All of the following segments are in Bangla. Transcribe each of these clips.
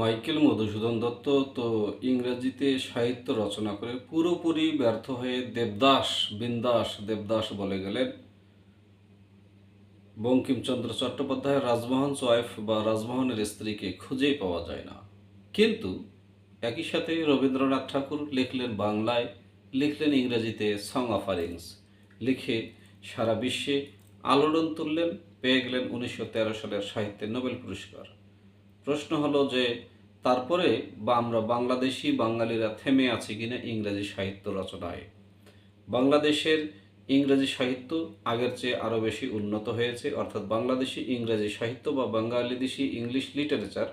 মাইকেল মধুসূদন দত্ত তো ইংরেজিতে সাহিত্য রচনা করে পুরোপুরি ব্যর্থ হয়ে দেবদাস, বিন্দাস দেবদাস বলে গেলেন। বঙ্কিমচন্দ্র চট্টোপাধ্যায় রাজমোহন ওয়াইফ বা রাজমোহনের স্ত্রীকে খুঁজেই পাওয়া যায় না। কিন্তু একই সাথে রবীন্দ্রনাথ ঠাকুর লিখলেন বাংলায়, লিখলেন ইংরেজিতে সং অফারিংস লিখে সারা বিশ্বে আলোড়ন তুললেন, পেয়ে গেলেন উনিশশো তেরো সালের সাহিত্যে নোবেল পুরস্কার। প্রশ্ন হলো যে, তারপরে বা আমরা বাংলাদেশি বাঙালিরা থেমে আছি কিনা ইংরেজি সাহিত্য রচনায়? বাংলাদেশের ইংরেজি সাহিত্য আগের চেয়ে আরও বেশি উন্নত হয়েছে। অর্থাৎ বাংলাদেশি ইংরেজি সাহিত্য বা বাঙালিদেশি ইংলিশ লিটারেচার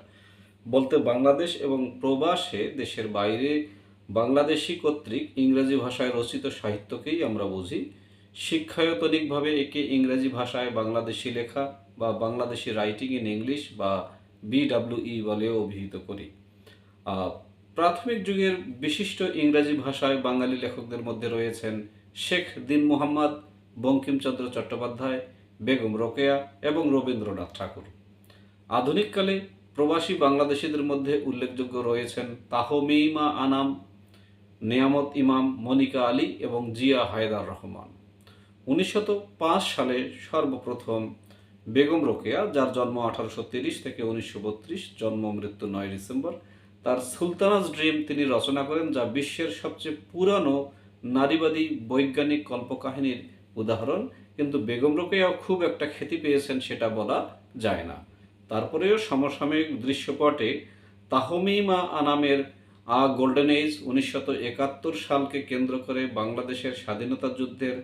বলতে বাংলাদেশ এবং প্রবাসে দেশের বাইরে বাংলাদেশি কর্তৃক ইংরেজি ভাষায় রচিত সাহিত্যকেই আমরা বুঝি। শিক্ষায়তনিকভাবে একে ইংরেজি ভাষায় বাংলাদেশি লেখা বা বাংলাদেশি রাইটিং ইন ইংলিশ বা বিডাব্লিউই বলেও অভিহিত করি। প্রাথমিক যুগের বিশিষ্ট ইংরেজি ভাষায় বাঙালি লেখকদের মধ্যে রয়েছেন শেখ দিন মোহাম্মদ, বঙ্কিমচন্দ্র চট্টোপাধ্যায়, বেগম রোকেয়া এবং রবীন্দ্রনাথ ঠাকুর। আধুনিককালে প্রবাসী বাংলাদেশিদের মধ্যে উল্লেখযোগ্য রয়েছেন তাহমিমা আনাম, নিয়ামত ইমাম মনিকা আলী এবং জিয়া হায়দার রহমান। উনিশশো পাঁচ সালে সর্বপ্রথম বেগম রোকেয়া, যার জন্ম আঠারোশো তিরিশ থেকে উনিশশো বত্রিশ, জন্ম মৃত্যু নয় ডিসেম্বর। তার সুলতানাস ড্রিম তিনি রচনা করেন, যা বিশ্বের সবচেয়ে পুরানো নারীবাদী বৈজ্ঞানিক কল্পকাহিনীর উদাহরণ। কিন্তু বেগম রোকেয়াও খুব একটা খ্যাতি পেয়েছেন সেটা বলা যায় না। তারপরেও সমসাময়িক দৃশ্যপটে তাহমিমা আনামের আ গোল্ডেন এজ উনিশশত একাত্তর সালকে কেন্দ্র করে বাংলাদেশের স্বাধীনতা যুদ্ধের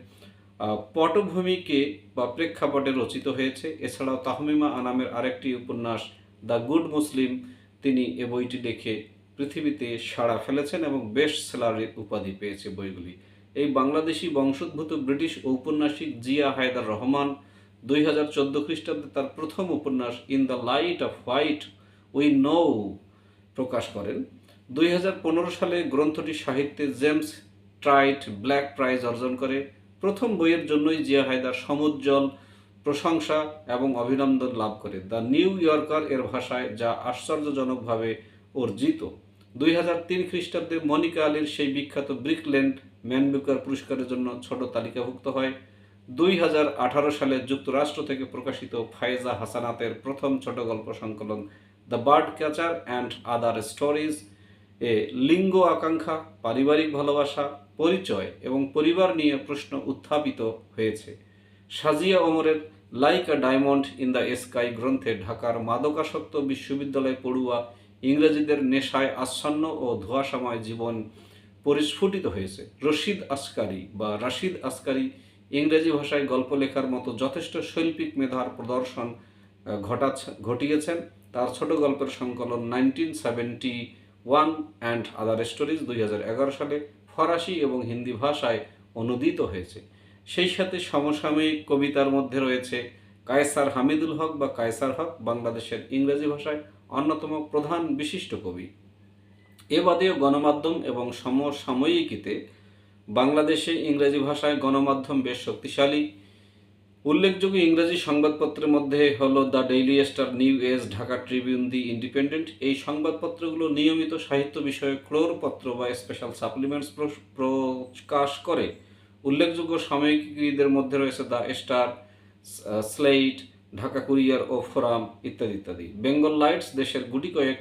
পটভূমিকে বা প্রেক্ষাপটে রচিত হয়েছে। এছাড়াও তাহমিমা আনামের আরেকটি উপন্যাস, দ্য গুড মুসলিম, তিনি এ বইটি লিখে পৃথিবীতে সাড়া ফেলেছেন এবং বেস্ট সেলারের উপাধি পেয়েছে বইগুলি। এই বাংলাদেশি বংশোদ্ভূত ব্রিটিশ ঔপন্যাসিক জিয়া হায়দার রহমান দুই হাজার চোদ্দ খ্রিস্টাব্দে তার প্রথম উপন্যাস, in the light of what, we know প্রকাশ করেন। দুই হাজার পনেরো সালে গ্রন্থটি সাহিত্যে জেমস ট্রাইট ব্ল্যাক প্রাইজ অর্জন করে। প্রথম বইয়ের জন্যই জিয়া হায়দার সমুজ্জ্বল প্রশংসা এবং অভিনন্দন লাভ করে। দ্য নিউ ইয়র্কার এর ভাষায় যা আশ্চর্যজনকভাবে অর্জিত। দুই হাজার তিন খ্রিস্টাব্দে মনিকা আলীর সেই বিখ্যাত ব্রিকল্যান্ড ম্যানবুকার পুরস্কারের জন্য ছোট তালিকাভুক্ত হয়। দুই হাজার আঠারো সালে যুক্তরাষ্ট্র থেকে প্রকাশিত ফায়েজা হাসানাতের প্রথম ছোট গল্প সংকলন the bird catcher and other stories লিঙ্গ আকাঙ্ক্ষা, পারিবারিক ভালোবাসা, পরিচয় এবং পরিবার নিয়ে প্রশ্ন উত্থাপিত হয়েছে। সাজিয়া ওমরের like a diamond in the sky গ্রন্থে ঢাকার মাদকাসক্ত বিশ্ববিদ্যালয় পড়ুয়া ইংরেজিদের নেশায় আচ্ছন্ন ও ধোঁয়াশাময় জীবন পরিস্ফুটিত হয়েছে। রশিদ আসকারি বা রাশিদ আসকারি ইংরেজি ভাষায় গল্প লেখার মতো যথেষ্ট শৈল্পিক মেধার প্রদর্শন ঘটাচ্ছে ঘটিয়েছেন। তার ছোট গল্পের সংকলন nineteen seventy one and other stories দুই হাজার এগারো সালে ফরাসি এবং হিন্দি ভাষায় অনুদিত হয়েছে। সেই সাথে সমসাময়িক কবিতার মধ্যে রয়েছে, কায়সার হামিদুল হক বা কায়সার হক বাংলাদেশের ইংরেজি ভাষায় অন্যতম প্রধান বিশিষ্ট কবি। এ বাদেও গণমাধ্যম এবং সমসাময়িকীতে বাংলাদেশে ইংরেজি ভাষায় গণমাধ্যম বেশ শক্তিশালী। উল্লেখযোগ্য ইংরেজি সংবাদপত্রের মধ্যে হলো the Daily Star, New Age, Dhaka Tribune, the Independent. এই সংবাদপত্রগুলো নিয়মিত সাহিত্য বিষয়ে ক্লোরপত্র বা স্পেশাল সাপ্লিমেন্টস প্রকাশ করে। উল্লেখযোগ্য সাময়িকীদের মধ্যে রয়েছে the Star slate, Dhaka Courier O Forum ইত্যাদি ইত্যাদি। বেঙ্গল লাইটস দেশের গুটি কয়েক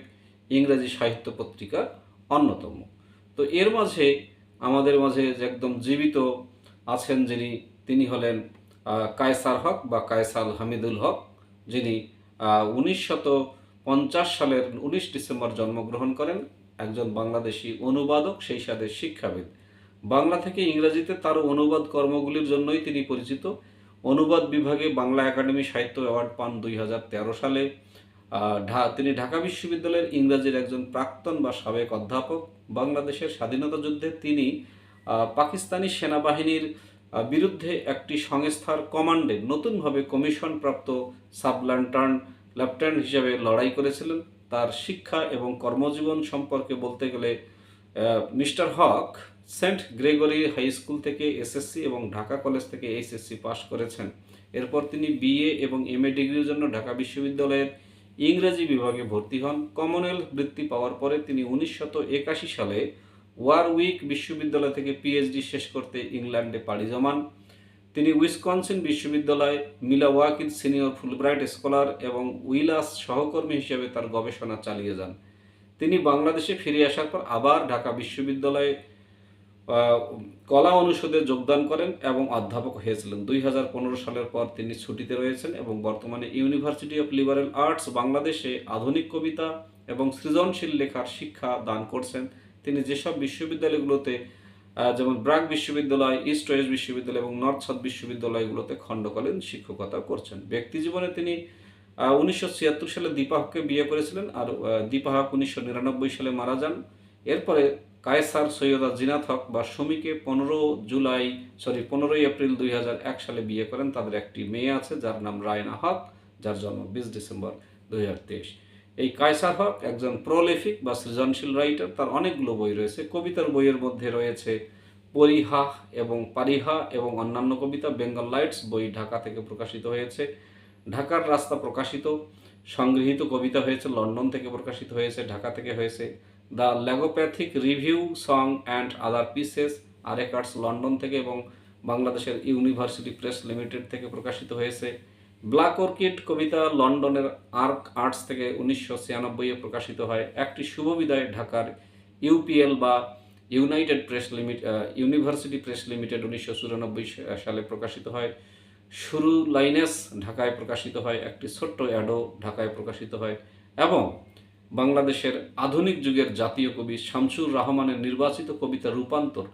ইংরেজি সাহিত্য পত্রিকা অন্যতম। তো এর মাঝে, আমাদের মাঝে একদম জীবিত আছেন যিনি, তিনি হলেন কায়সার হক বা কায়সাল হামিদুল হক, যিনি উনিশশত পঞ্চাশ সালের উনিশ ডিসেম্বর জন্মগ্রহণ করেন। একজন বাংলাদেশি অনুবাদক, সেই সাথে শিক্ষাবিদ। বাংলা থেকে ইংরেজিতে তার অনুবাদ কর্মগুলির জন্যই তিনি পরিচিত। অনুবাদ বিভাগে বাংলা একাডেমি সাহিত্য অ্যাওয়ার্ড পান দুই হাজার তেরো সালে। তিনি ঢাকা বিশ্ববিদ্যালয়ের ইংরাজির একজন প্রাক্তন বা সাবেক অধ্যাপক। বাংলাদেশের স্বাধীনতা যুদ্ধে তিনি পাকিস্তানি সেনাবাহিনীর বিরুদ্ধে একটি সংস্থার কমান্ডে নতুনভাবে কমিশন প্রাপ্ত সাবল্যান্টার্ন লেফটেন্যান্ট হিসেবে লড়াই করেছিলেন। তার শিক্ষা এবং কর্মজীবন সম্পর্কে বলতে গেলে mister Haq Saint Gregory high school থেকে এসএসসি এবং ঢাকা কলেজ থেকে এইচএসসি পাশ করেছেন। এরপর তিনি বিএ এবং এমএ ডিগ্রির জন্য ঢাকা বিশ্ববিদ্যালয়ের ইংরেজি বিভাগে ভর্তি হন। কমনওয়েলথ বৃত্তি পাওয়ার পরে তিনি উনিশশত সালে ওয়ারউইক বিশ্ববিদ্যালয় থেকে পিএইচডি শেষ করতে ইংল্যান্ডে পাড়ি জমান। তিনি উইসকনসিন বিশ্ববিদ্যালয় মিলাওয়াকির সিনিয়র ফুলব্রাইট স্কলার এবং উইলাস সহকর্মী হিসেবে তার গবেষণা চালিয়ে যান। তিনি বাংলাদেশে ফিরে আসার পর আবার ঢাকা বিশ্ববিদ্যালয়ে কলা অনুষদে যোগদান করেন এবং অধ্যাপক হয়েছিলেন। দুই হাজার পনেরো সালের পর তিনি ছুটিতে রয়েছেন এবং বর্তমানে ইউনিভার্সিটি অফ লিবারেল আর্টস বাংলাদেশে আধুনিক কবিতা এবং সৃজনশীল লেখার শিক্ষা দান করছেন। তিনি যেসব বিশ্ববিদ্যালয়গুলোতে যেমন ব্রাক বিশ্ববিদ্যালয়, ইস্ট ওয়েস্ট বিশ্ববিদ্যালয় এবং নর্থ সাউথ বিশ্ববিদ্যালয়গুলোতে খণ্ডকালীন শিক্ষকতা করছেন। ব্যক্তি জীবনে তিনি উনিশশো ছিয়াত্তর সালে দীপাহককে বিয়ে করেছিলেন আর দীপাহক উনিশশো নিরানব্বই সালে মারা যান। এরপরে কায়সার সৈয়দা জিনাত হক বা সুমিকে পনেরো জুলাই, সরি, পনেরোই এপ্রিল দুই এক সালে বিয়ে করেন। তাদের একটি মেয়ে আছে, যার নাম রায়না হক, যার জন্ম বিশ ডিসেম্বর দুই হাজার তেইশ। এই কায়সার হক, একজন প্রোলিফিক বা সৃজনশীল রাইটার তার অনেকগুলো বই রয়েছে। কবিতার বইয়ের মধ্যে রয়েছে পরিহা এবং পারিহা এবং অন্যান্য কবিতা। বেঙ্গল লাইটস বই ঢাকা থেকে প্রকাশিত হয়েছে। ঢাকার রাস্তা প্রকাশিত। সংগৃহীত কবিতা হয়েছে, লন্ডন থেকে প্রকাশিত হয়েছে, ঢাকা থেকে হয়েছে। The lagopathic review, song and other pieces আরেকার্স London থেকে এবং বাংলাদেশের ইউনিভার্সিটি প্রেস লিমিটেড থেকে প্রকাশিত হয়েছে। ব্ল্যাক অর্কিড কবিতা লন্ডনের আর্ক আর্টস থেকে উনিশশো ছিয়ানব্বইয়ে প্রকাশিত হয়। একটি শুভ বিদায় ঢাকার ইউপিএল বা United Press limit University Press Limited উনিশশো চুরানব্বই সালে প্রকাশিত হয়। শুরু লাইনেস ঢাকায় প্রকাশিত হয়। একটি ছোট্ট অ্যাডো ঢাকায় প্রকাশিত হয় এবং বাংলাদেশের আধুনিক যুগের জাতীয় কবি শামসুর রহমানের নির্বাচিত কবিতা রূপান্তর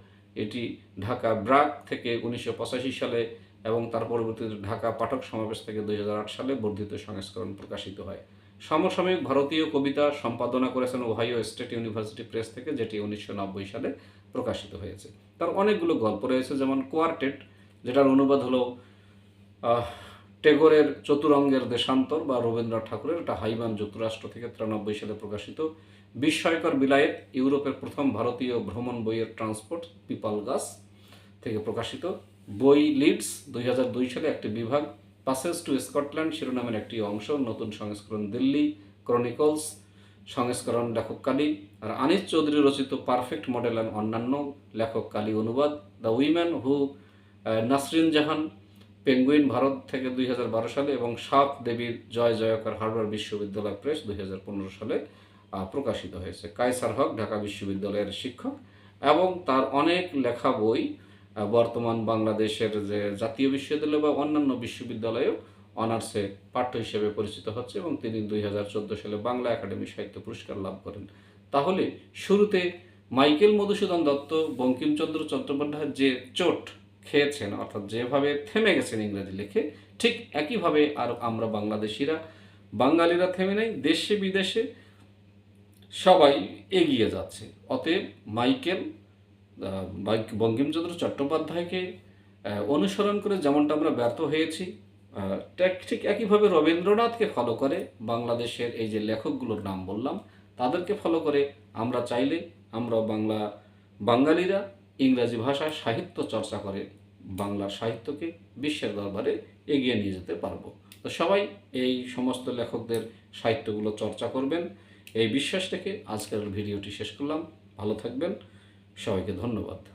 এটি ঢাকা ব্রাক থেকে উনিশশো পঁচাশি সালে এবং তার পরবর্তীতে ঢাকা পাঠক সমাবেশ থেকে দুই হাজার আট সালে বর্ধিত সংস্করণ প্রকাশিত হয়। সমসাময়িক ভারতীয় কবিতা সম্পাদনা করেছেন ওহাইও স্টেট ইউনিভার্সিটি প্রেস থেকে, যেটি উনিশশো নব্বই সালে প্রকাশিত হয়েছে। তার অনেকগুলো গল্প রয়েছে, যেমন কোয়ার্টেট, যেটার অনুবাদ হলো টেগোরের চতুরঙ্গের দেশান্তর বা রবীন্দ্রনাথ ঠাকুরের। এটা হাইবান যুক্তরাষ্ট্র থেকে তিরানব্বই সালে প্রকাশিত। বিস্ময়কর বিলায়েত, ইউরোপের প্রথম ভারতীয় ভ্রমণ বইয়ের ট্রান্সপোর্ট, পিপাল গাছ, থেকে প্রকাশিত। বই লিডস দুই হাজার দুই সালে একটি বিভাগ পাসেস টু স্কটল্যান্ড শিরোনামের একটি অংশ, নতুন সংস্করণ দিল্লি ক্রনিকলস সংস্করণ লেখক কালী, আর আনিস চৌধুরী রচিত পারফেক্ট মডেল অ্যান্ড অন্যান্য লেখক কালী অনুবাদ the women who Nasrin Jahan Penguin Bharat থেকে দুই হাজার বারো সালে এবং সাপ দেবীর জয় জয়কার হার্ভার্ড বিশ্ববিদ্যালয় প্রেস দুই হাজার পনেরো সালে প্রকাশিত হয়েছে। কায়সার হক, ঢাকা বিশ্ববিদ্যালয়ের শিক্ষক এবং তার অনেক লেখা বই বর্তমান বাংলাদেশের যে জাতীয় বিশ্ববিদ্যালয় বা অন্যান্য বিশ্ববিদ্যালয়েও অনার্সে পাঠ্য হিসেবে পরিচিত হচ্ছে এবং তিনি দুই হাজার চোদ্দ সালে বাংলা একাডেমি সাহিত্য পুরস্কার লাভ করেন। তাহলে শুরুতে মাইকেল মধুসূদন দত্ত, বঙ্কিমচন্দ্র চট্টোপাধ্যায় যে চোট খেয়েছেন, অর্থাৎ যেভাবে থেমে গেছেন ইংরেজি লিখে, ঠিক একইভাবে আর আমরা বাংলাদেশিরা, বাঙালিরা থেমে নেই, দেশে বিদেশে সবাই এগিয়ে যাচ্ছে। অতএব মাইকেল বঙ্কিমচন্দ্র চট্টোপাধ্যায়কে অনুসরণ করে যেমনটা আমরা ব্যর্থ হয়েছি ঠিক একইভাবে রবীন্দ্রনাথকে ফলো করে বাংলাদেশের এই যে লেখকগুলোর নাম বললাম, তাদেরকে ফলো করে আমরা চাইলে আমরা বাংলা বাঙালিরা ইংরাজি ভাষায় সাহিত্য চর্চা করে বাংলার সাহিত্যকে বিশ্বের দরবারে এগিয়ে নিয়ে যেতে পারব। তো সবাই এই সমস্ত লেখকদের সাহিত্যগুলো চর্চা করবেন। এই বিশ্বাস থেকে আজকের ভিডিওটি শেষ করলাম। ভালো থাকবেন। সবাইকে ধন্যবাদ।